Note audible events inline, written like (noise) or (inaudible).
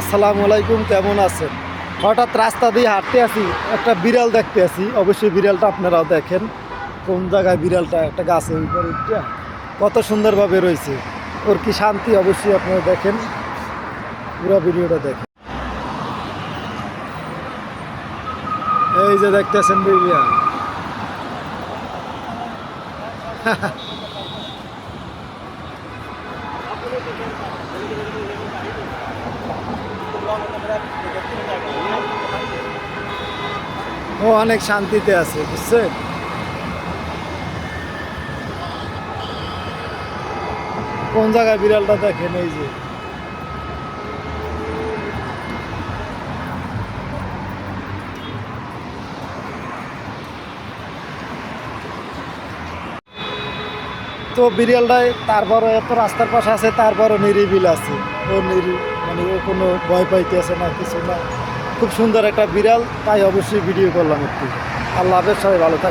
আসসালামু আলাইকুম, কেমন আছেন? হঠাৎ রাস্তা দিয়ে হাঁটতে আসি, একটা বিড়াল দেখতে আসি। অবশ্যই বিড়ালটা আপনারাও দেখেন, কোন জায়গায় বিড়ালটা, একটা গাছের উপরে উঠে কত সুন্দরভাবে রয়েছে। ওর কি শান্তি? অবশ্যই আপনারা দেখেন। পুরো ভিডিওটা দেখেন। এই যে দেখতেছেন বিড়াল। (laughs) ও অনেক শান্তিতে আছে বুঝছেন কোন জায়গায় বিড়ালটা দেখেন এই যে? তো বিড়ালটাই তারপরও এত রাস্তার পাশে আছে, তারপরও নিরিবিল আছে। ও নিরি মানে ও কোনো ভয় পাইতেছে না, কিছু না। খুব সুন্দর একটা বিড়াল, তাই অবশ্যই ভিডিও করলাম একটু। আল্লাহ হাফেজ, সবাই ভালো থাকে